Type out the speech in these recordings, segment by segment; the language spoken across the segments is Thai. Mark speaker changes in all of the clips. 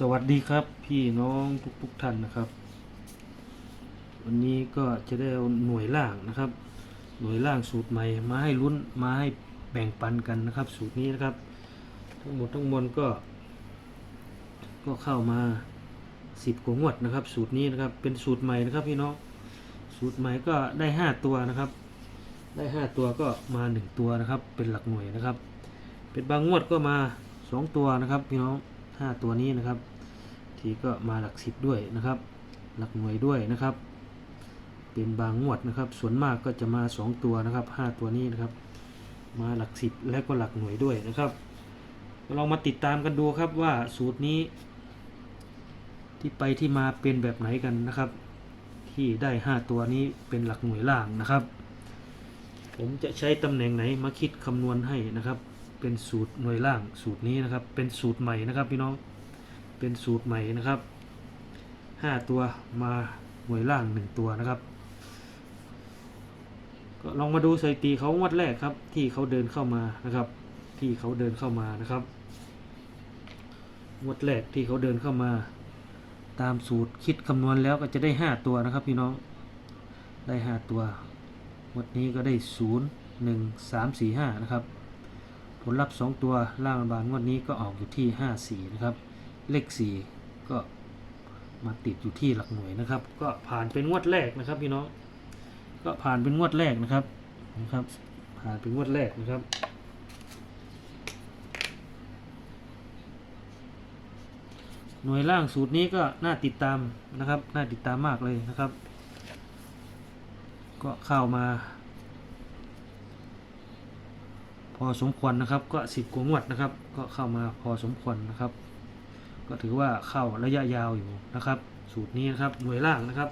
Speaker 1: สวัสดีครับพี่น้องทุกทุกๆท่านนะครับ วันนี้ก็จะได้เอาหน่วยล่างนะครับ หน่วยล่างสูตรใหม่มาให้ลุ้นมาให้แบ่งปันกันนะครับ สูตรนี้นะครับ ทั้งหมดทั้งมวลก็ ก็เข้ามาสิบกว่างวดนะครับ สูตรนี้นะครับเป็นสูตรใหม่นะครับพี่น้องสูตรใหม่ก็ได้ห้าตัวนะครับ ได้ห้าตัวก็มาหนึ่งตัวนะครับ เป็นหลักหน่วยนะครับ เป็นบางงวดก็มาสองตัวนะครับ พี่น้อง ห้าตัวนี้นะครับ ทีก็มาหลักสิบด้วยนะครับ หลักหน่วยด้วยนะครับ เป็นบางงวดนะครับ ส่วนมากก็จะมาสองตัวนะครับห้าตัวนี้นะครับ มาหลักสิบและก็หลักหน่วยด้วยนะครับเรามาติดตามกันดูครับว่าสูตรนี้ ที่ไปที่มาเป็นแบบไหนกันนะครับ ที่ได้ห้าตัวนี้เป็นหลักหน่วยล่างนะครับ ผมจะใช้ตำแหน่งไหนมาคิดคำนวณให้นะครับ เป็นสูตรหน่วยล่างสูตรนี้นะครับ เป็นสูตรใหม่นะครับพี่น้อง เป็นสูตรใหม่นะครับห้าตัวมาหน่วยล่างหนึ่งตัวนะครับ ก็ลองมาดูสถิติเขางวดแรกครับ ที่เขาเดินเข้ามานะครับ ที่เขาเดินเข้ามานะครับงวดแรกที่เขาเดินเข้ามา ตามสูตรคิดคำนวณแล้วก็จะได้ห้าตัวนะครับ พี่น้องได้ห้าตัวงวดนี้ก็ได้ศูนย์หนึ่งสามสี่ห้านะครับ ผลลัพธ์สองตัวล่างบาลงวดนี้ก็ออกอยู่ที่ห้าสี่นะครับ เลขสี่ก็มาติดอยู่ที่หลักหน่วยนะครับ ก็ผ่านเป็นงวดแรกนะครับพี่น้อง ก็ผ่านเป็นงวดแรกนะครับนะครับ ผ่านเป็นงวดแรกนะครับหน่วยล่างสูตรนี้ก็น่าติดตามนะครับ น่าติดตามมากเลยนะครับ ก็เข้ามา พอสมควรนะครับ ก็สิบกว่างวดนะครับ ก็เข้ามาพอสมควรนะครับ ก็ถือว่าเข้าระยะยาวอยู่นะครับ สูตรนี้นะครับหน่วยล่างนะครับ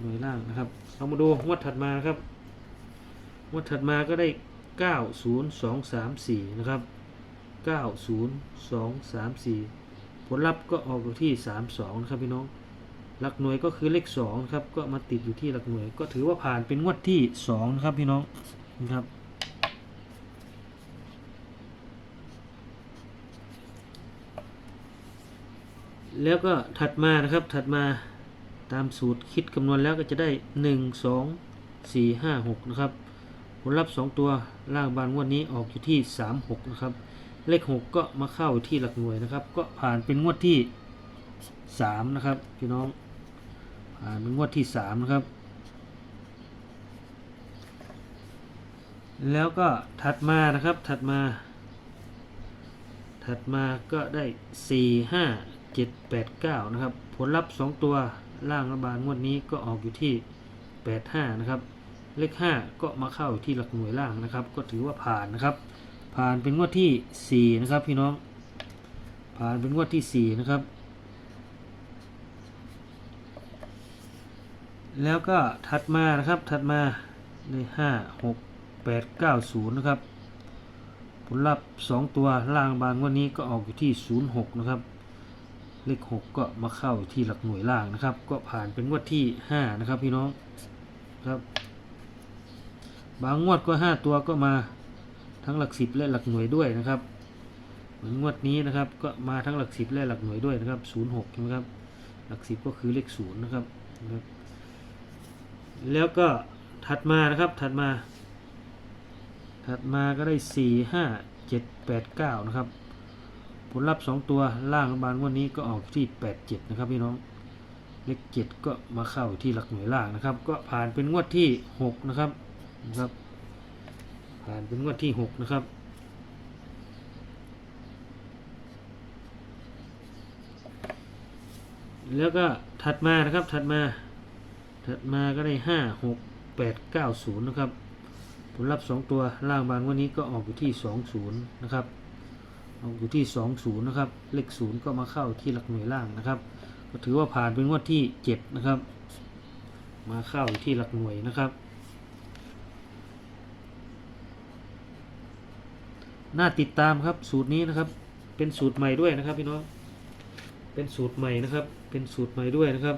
Speaker 1: หน่วยล่างนะครับเรามาดูงวดถัดมาครับงวดถัดมาก็ได้เก้าศูนย์สองสามสี่นะครับเก้าศูนย์สองสามสี่ผลลัพธ์ก็ออกอยู่ที่สามสองนะครับพี่น้องหลักหน่วยก็คือเลขสองครับก็มาติดอยู่ที่หลักหน่วย ก็ถือว่าผ่านเป็นงวดที่สองนะครับพี่น้องนะครับ แล้วก็ถัดมานะครับถัดมาตามสูตรคิดคำนวณแล้วก็จะได้ 1 2 4 5 6 นะครับ ผลลัพธ์ 2 ตัวล่างบานงวดนี้ออกอยู่ที่ 3 6 นะครับ เลข 6 ก็มาเข้าที่หลักหน่วยนะครับ ก็ผ่านเป็นงวดที่ 3 นะครับพี่น้องผ่านเป็นงวดที่ 3 นะครับ แล้วก็ถัดมานะครับถัดมา ถัดมาก็ได้ 4 5 7 8 9 นะครับ ผลลัพธ์ 2 ตัวล่างรัฐบาลงวดนี้ก็ออกอยู่ที่ 8 5 นะครับ เลข 5 ก็มาเข้าอยู่ที่หลักหน่วยล่างนะครับ ก็ถือว่าผ่านนะครับ ผ่านเป็นงวดที่ 4 นะครับพี่น้อง ผ่านเป็นงวดที่ 4 นะครับ แล้วก็ถัดมานะครับถัดมาใน5 6 8 9 0 นะครับ ผลลัพธ์ 2 ตัวล่างบานงวันนี้ก็ออกอยู่ที่ 06 นะครับ เลข 6 ก็มาเข้าที่หลักหน่วยล่างนะครับ ก็ผ่านเป็นงวดที่ 5 นะครับพี่น้องครับ บางงวดก็ 5 ตัวก็มาทั้งหลัก 10 และหลักหน่วยด้วยนะครับเหมือนงวดนี้นะครับก็มาทั้งหลัก 10 และหลักหน่วยด้วยนะครับ06ใช่ไหมครับหลัก 10 ก็คือเลข0นะครับนะครับ แล้วก็ถัดมานะครับถัดมา ถัดมาก็ได้ 4 5 7 8 9 นะครับ ผลลัพธ์ 2 ตัวล่างบาลงวันนี้ก็ออกที่ 8 7 นะครับพี่น้อง เลข7ก็มาเข้าที่หลักหน่วยล่างนะครับ ก็ผ่านเป็นงวดที่ 6 นะครับนะครับ ผ่านเป็นงวดที่ 6 นะครับแล้วก็ถัดมานะครับถัดมา ถัดมาก็ได้5 6 8 9 0นะครับ ผลลัพธ์2ตัวล่างบานวันนี้ก็ออกอยู่ที่20นะครับ ออกอยู่ที่ 20 นะครับ เลข 0 ก็มาเข้าที่หลักหน่วยล่างนะครับ ก็ถือว่าผ่านเป็นงวดที่ 7 นะครับ มาเข้าที่หลักหน่วยนะครับ น่าติดตามครับสูตรนี้นะครับ เป็นสูตรใหม่ด้วยนะครับพี่น้อง เป็นสูตรใหม่นะครับ เป็นสูตรใหม่ด้วยนะครับ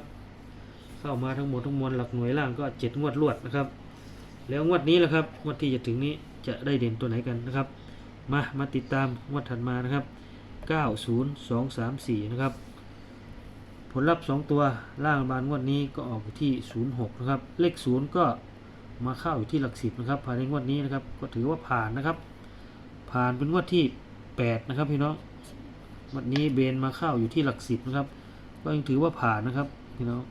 Speaker 1: เข้ามาทั้งหมดทั้งมวลหลักหน่วยล่างก็เจ็ดงวดรวดนะครับ แล้วงวดนี้แหละครับ งวดที่จะถึงนี้จะได้เด่นตัวไหนกันนะครับ มามาติดตามงวดถัดมานะครับเก้าศูนะครับ ผลลัพธ์สองตัวล่างบานงวดนี้ก็ออกที่ศูนะครับ เลขศูนย์ก็มาเข้าอยู่ที่หลักสิบนะครับภายในงวดนี้นะครับ ก็ถือว่าผ่านนะครับ ผ่านเป็นงวดที่แปดนะครับพี่น้องงวันนี้เบนมาเข้าอยู่ที่หลักสิบนะครับ ก็ยังถือว่าผ่านนะครับพี่น้อง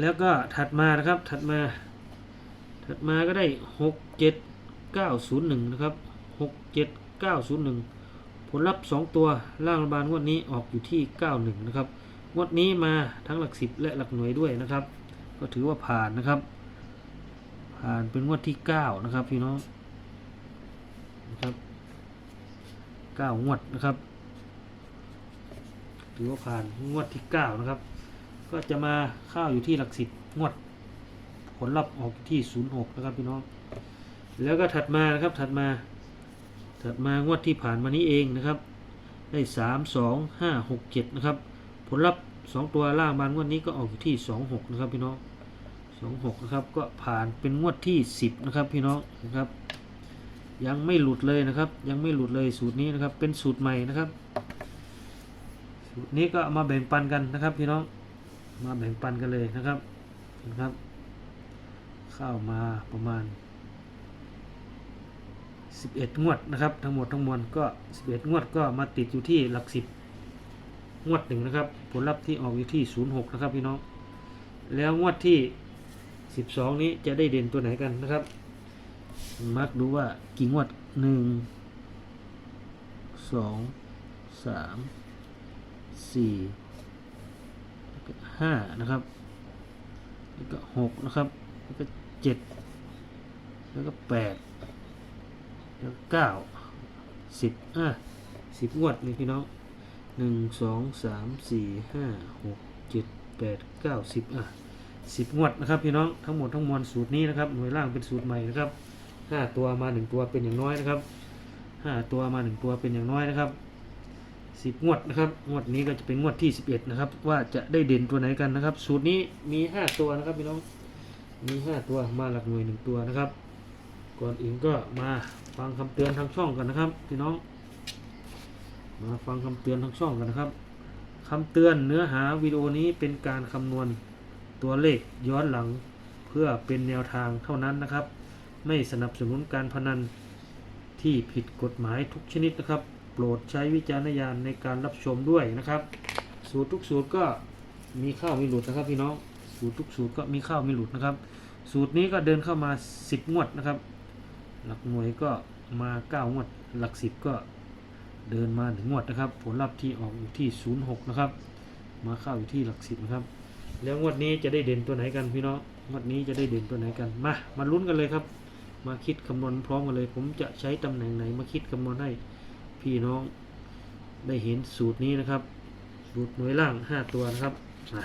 Speaker 1: แล้วก็ถัดมานะครับถัดมา ถัดมาก็ได้หกเจ็ดเก้าศูนย์หนึ่งนะครับหกเจ็ดเก้าศูนย์หนึ่งผลลัพธ์สองตัวล่างรัฐบาลงวดนี้ออกอยู่ที่เก้าหนึ่งนะครับงวดนี้มาทั้งหลักสิบและหลักหน่วยด้วยนะครับ ก็ถือว่าผ่านนะครับ ผ่านเป็นงวดที่เก้านะครับพี่น้องนะครับเก้างวดนะครับถือว่าผ่านงวดที่เก้านะครับ ก็จะมาเข้าอยู่ที่หลักสิบงวด ผลลัพธ์ออกที่ 06 นะครับพี่น้อง แล้วก็ถัดมานะครับถัดมา ถัดมางวดที่ผ่านมานี้เองนะครับ ได้ 3 2 5 6 7 นะครับ ผลลัพธ์ 2 ตัวล่างบานงวดนี้ก็ออกอยู่ที่ 26 นะครับพี่น้อง 26 นะครับ ก็ผ่านเป็นงวดที่ 10 นะครับพี่น้องนะครับ ยังไม่หลุดเลยนะครับ ยังไม่หลุดเลยสูตรนี้นะครับ เป็นสูตรใหม่นะครับสูตรนี้ก็มาแบ่งปันกันนะครับพี่น้องมาแบ่งปันกันเลยนะครับนะครับ ข้ามาประมาณ 11 งวดนะครับ ทั้งหมดทั้งมวลก็ 11 งวดก็มาติดอยู่ที่หลักสิบงวดหนึ่งนะครับ ผลลัพธ์ที่ออกอยู่ที่ 06 นะครับพี่น้อง แล้วงวดที่ 12 นี้จะได้เด่นตัวไหนกันนะครับมาร์กดูว่ากี่งวด 1 2 3 4 5นะครับ แล้วก็6นะครับ แล้วก็ เจ็ดแล้วก็แปดแล้วเก้าสิบอะสิบงวดนี่พี่น้องหนึ่งสองสามสี่ห้าหกเจ็ดแปดเก้าสิบอะสิบงวดนะครับพี่น้องทั้งหมดทั้งมวลสูตรนี้นะครับหน่วยล่างเป็นสูตรใหม่นะครับห้าตัวมาหนึ่งตัวเป็นอย่างน้อยนะครับห้าตัวมาหนึ่งตัวเป็นอย่างน้อยนะครับสิบงวดนะครับงวดนี้ก็จะเป็นงวดที่สิบเอ็ดนะครับว่าจะได้เด่นตัวไหนกันนะครับ สูตรนี้มีห้าตัวนะครับพี่น้อง มีห้าตัวมาหลักหน่วยหนึ่งตัวนะครับ ก่อนอื่นก็มาฟังคำเตือนทางช่องกันนะครับพี่น้อง มาฟังคำเตือนทางช่องกันนะครับคำเตือนเนื้อหาวิดีโอนี้เป็นการคำนวณตัวเลขย้อนหลังเพื่อเป็นแนวทางเท่านั้นนะครับ ไม่สนับสนุนการพนันที่ผิดกฎหมายทุกชนิดนะครับ โปรดใช้วิจารณญาณในการรับชมด้วยนะครับ สูตรทุกสูตรก็มีเข้ามีหลุดนะครับพี่น้อง สูตรทุกสูตรก็มีเข้ามีหลุดนะครับ สูตรนี้ก็เดินเข้ามา 10 งวดนะครับ หลักหน่วยก็มา 9 งวด หลัก 10 ก็เดินมา1งงวดนะครับ ผลลัพธ์ที่ออกอยู่ที่ 06 นะครับ มาเข้าอยู่ที่หลัก 10 นะครับ แล้วงวดนี้จะได้เด่นตัวไหนกันพี่น้องงวดนี้จะได้เด่นตัวไหนกันมามาลุ้นกันเลยครับ มาคิดคำนวณพร้อมกันเลย ผมจะใช้ตำแหน่งไหนมาคิดคำนวณให้พี่น้องได้เห็นสูตรนี้นะครับ สูตรหน่วยล่าง 5 ตัวนะครับมา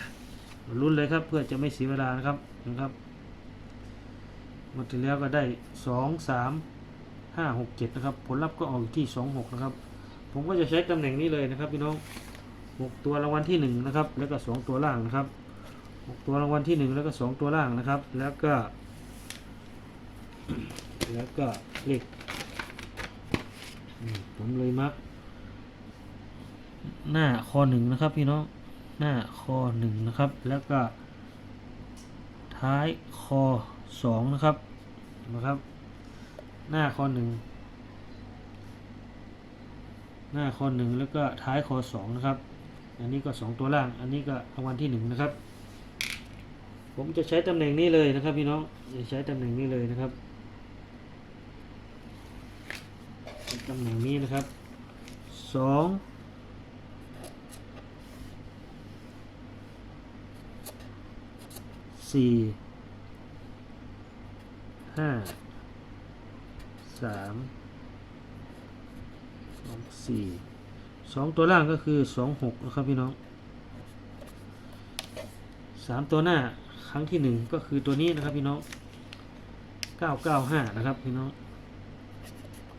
Speaker 1: ลุ้นเลยครับเพื่อจะไม่เสียเวลานะครับนะครับหมดที่แล้วก็ได้สองสามห้าหกเจ็ดนะครับผลลัพธ์ก็ออกอยู่ที่สองหกนะครับ ผมก็จะใช้ตำแหน่งนี้เลยนะครับพี่น้องหกตัวรางวัลที่หนึ่งนะครับ แล้วก็สองตัวล่างนะครับหกตัวรางวัลที่หนึ่งแล้วก็สองตัวล่างนะครับ แล้วก็ แล้วก็เลขผมเลยมักหน้าคอหนึ่งนะครับพี่น้อง หน้าคอหนึ่งนะครับ แล้วก็ ท้ายคอสองนะครับนะครับ หน้าคอหนึ่งหน้าคอหนึ่งแล้วก็ท้ายคอสองนะครับ อันนี้ก็สองตัวล่าง อันนี้ก็รางวัลที่หนึ่งนะครับ ผมจะใช้ตำแหน่งนี้เลยนะครับพี่น้องจะใช้ตำแหน่งนี้เลยนะครับตำแหน่งนี้นะครับสอง สี่ห้าสามสองสี่สองตัวล่างก็คือสองหกนะครับพี่น้องสามตัวหน้าครั้งที่หนึ่งก็คือตัวนี้นะครับพี่น้องเก้าเก้าห้านะครับพี่น้อง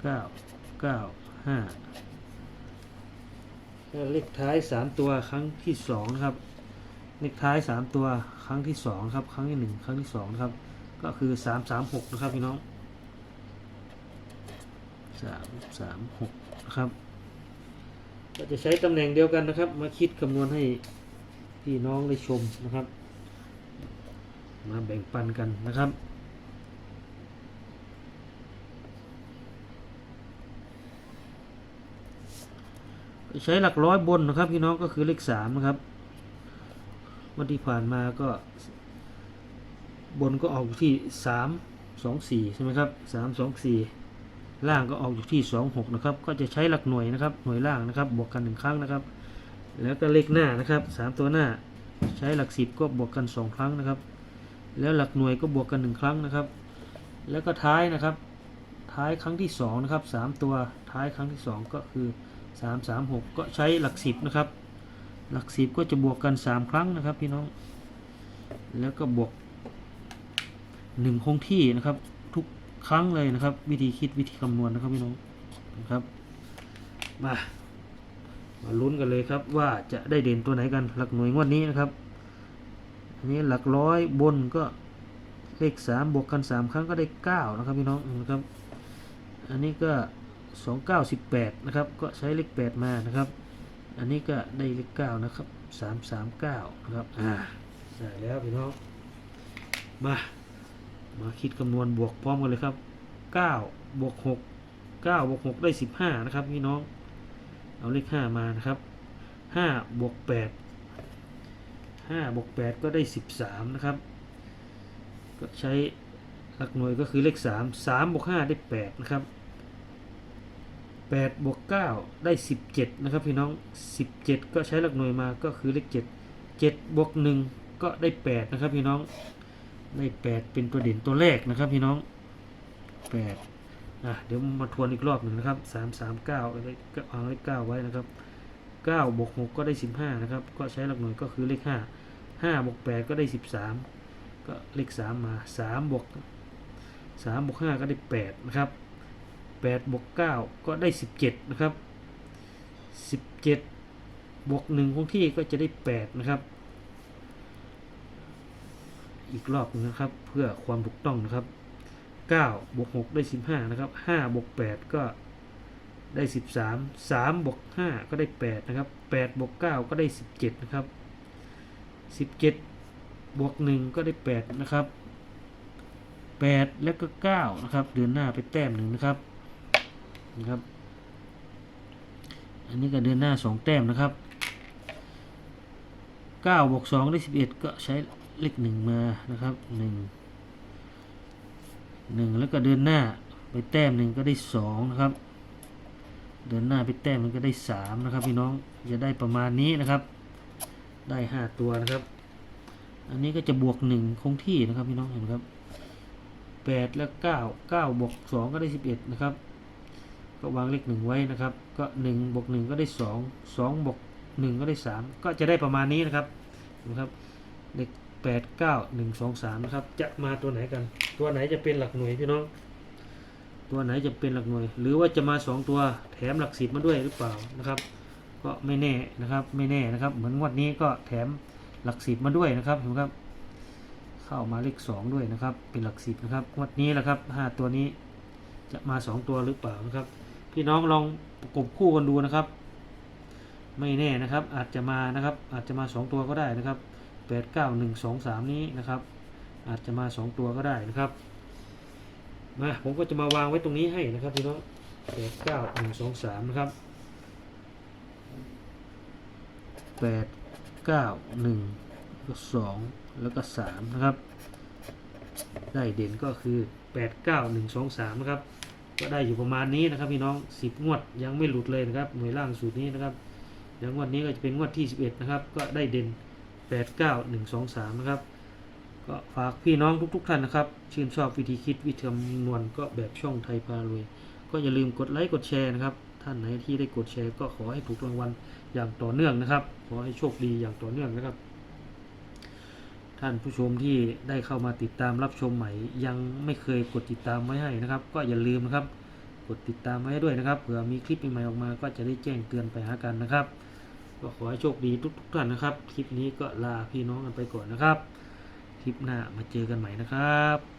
Speaker 1: เก้าเก้าห้าเลขท้ายสามตัวครั้งที่สองนะครับ เลขท้ายสามตัวครั้งที่สองครับ ครั้งที่หนึ่งครั้งที่สองนะครับ ก็คือสามสามหกนะครับพี่น้องสสามสามหกนะครับ ก็จะใช้ตำแหน่งเดียวกันนะครับ มาคิดคำนวณให้พี่น้องได้ชมนะครับ มาแบ่งปันกันนะครับใช้หลักร้อยบนนะครับ พี่น้องก็คือเลขสามนะครับ วันที่ผ่านมาก็ บนก็ออกอยู่ที่สามสองสี่ใช่ไหมครับสามสองสี่ล่างก็ออกอยู่ที่สองหกนะครับ ก็จะใช้หลักหน่วยนะครับ หน่วยล่างนะครับ บวกกันหนึ่งครั้งนะครับ แล้วก็เลขหน้านะครับสามตัวหน้าใช้หลักสิบก็บวกกันสองครั้งนะครับ แล้วหลักหน่วยก็บวกกันหนึ่งครั้งนะครับ แล้วก็ท้ายนะครับ ท้ายครั้งที่สองนะครับสามตัวท้ายครั้งที่สองก็คือสามสามหกก็ใช้หลักสิบนะครับ หลักสิบก็จะบวกกันสามครั้งนะครับพี่น้อง แล้วก็บวกหนึ่งคงที่นะครับ ทุกครั้งเลยนะครับ วิธีคิดวิธีคำนวณนะครับพี่น้องนะครับ มามาลุ้นกันเลยครับว่าจะได้เด่นตัวไหนกันหลักหน่วยงวดนี้นะครับ อันนี้หลักร้อยบนก็เลขสามบวกกันสามครั้งก็ได้เก้านะครับพี่น้องนะครับ อันนี้ก็สองเก้าสิบแปดนะครับ ก็ใช้เลขแปดมานะครับ อันนี้ก็ได้เลขเก้านะครับสามสามเก้านะครับ อ่าได้แล้วพี่น้อง มา มาคิดคำนวณบวกพร้อมกันเลยครับเก้าบวกหกเก้าบวกหกได้สิบห้านะครับพี่น้อง เอาเลขห้ามานะครับห้าบวกแปดห้าบวกแปดก็ได้สิบสามนะครับ ก็ใช้หลักหน่วยก็คือเลขสามสามบวกห้าได้แปดนะครับ แปดบวกเก้าได้สิบเจ็ดนะครับพี่น้องสิบเจ็ดก็ใช้หลักหน่วยมาก็คือเลขเจ็ดเจ็ดบวกหนึ่งก็ได้แปดนะครับพี่น้อง ได้แปดเป็นตัวเด่นตัวแรกนะครับพี่น้องแปดอะเดี๋ยวมาทวนอีกรอบหนึ่งนะครับสามสามเก้าเอาเลขเอาเลขเก้าไว้นะครับเก้าบวกหกก็ได้สิบห้านะครับ ก็ใช้หลักหน่วยก็คือเลขห้าห้าบวกแปดก็ได้สิบสามก็เลขสามมาสามบวกสามบวกห้าก็ได้แปดนะครับ แปดบวกเก้าก็ได้สิบเจ็ดนะครับสิบเจ็ดบวกหนึ่งคงที่ก็จะได้แปดนะครับ อีกรอบหนึงนะครับ เพื่อความถูกต้องนะครับ9บวก6ได้ 15 นะครับ5บวก8ก็ได้ 13 3บวก5ก็ได้ 8 นะครับ8บวก9ก็ได้ 17 นะครับ 17 บวก 1 ก็ได้ 8 นะครับ 8 แล้วก็ 9 นะครับ เดินหน้าไปแต้มหนึ่งนะครับ นะครับ อันนี้ก็เดินหน้า2แต้มนะครับ9บวก2ได้11ก็ใช้เลขหนึ่งมานะครับหนึ่งหนึ่งแล้วก็เดินหน้าไปแต้มหนึ่งก็ได้สองนะครับ เดินหน้าไปแต้มหนึ่งก็ได้สามนะครับพี่น้องจะได้ประมาณนี้นะครับ ได้ห้าตัวนะครับ อันนี้ก็จะบวกหนึ่งคงที่นะครับพี่น้องเห็นไหมครับแปดแล้วเก้าเก้าบวกสองก็ได้สิบเอ็ดนะครับ ก็วางเลขหนึ่งไว้นะครับ ก็หนึ่งบวกหนึ่งก็ได้สองสองบวกหนึ่งก็ได้สามก็จะได้ประมาณนี้นะครับนะครับเลขแปดเก้าหนึ่งสองสามนะครับจะมาตัวไหนกัน ตัวไหนจะเป็นหลักหน่วยพี่น้องตัวไหนจะเป็นหลักหน่วย หรือว่าจะมาสองตัวแถมหลักสิบมาด้วยหรือเปล่านะครับ ก็ไม่แน่นะครับไม่แน่นะครับ เหมือนงวดนี้ก็แถมหลักสิบมาด้วยนะครับเห็นไหมครับ เข้ามาเลขสองด้วยนะครับ เป็นหลักสิบนะครับงวดนี้แหละครับห้าตัวนี้จะมาสองตัวหรือเปล่านะครับ พี่น้องลองประกบคู่กันดูนะครับ ไม่แน่นะครับอาจจะมานะครับ อาจจะมาสองตัวก็ได้นะครับแปดเก้าหนึ่งสองสามนี้นะครับ อาจจะมาสองตัวก็ได้นะครับมาผมก็จะมาวางไว้ตรงนี้ให้นะครับพี่น้องแปดเก้าหนึ่งสองสามนะครับแปดเก้าหนึ่งแล้วก็สองแล้วก็สามนะครับ ได้เด่นก็คือแปดเก้าหนึ่งสองสามนะครับ ก็ได้อยู่ประมาณนี้นะครับพี่น้องสิบงวดยังไม่หลุดเลยนะครับหน่วยล่างสูตรนี้นะครับเดี๋ยวงวดนี้ก็จะเป็นงวดที่สิบเอ็ดนะครับก็ได้เด่นแปดเก้าหนึ่งสองสามนะครับก็ฝากพี่น้องทุก ๆ ท่านนะครับ ชื่นชอบวิธีคิดวิธีคำนวณก็แบบช่องไทยพารวย ก็อย่าลืมกดไลค์กดแชร์นะครับ ท่านไหนที่ได้กดแชร์ก็ขอให้ถูกรางวัลอย่างต่อเนื่องนะครับ ขอให้โชคดีอย่างต่อเนื่องนะครับ ท่านผู้ชมที่ได้เข้ามาติดตามรับชมใหม่ ยังไม่เคยกดติดตามไว้ให้นะครับ ก็อย่าลืมนะครับกดติดตามไว้ด้วยนะครับเผื่อมีคลิปใหม่ๆออกมาก็จะได้แจ้งเตือนไปหากันนะครับก็ขอให้โชคดีทุกๆท่านนะครับ คลิปนี้ก็ลาพี่น้องกันไปก่อนนะครับ คลิปหน้ามาเจอกันใหม่นะครับ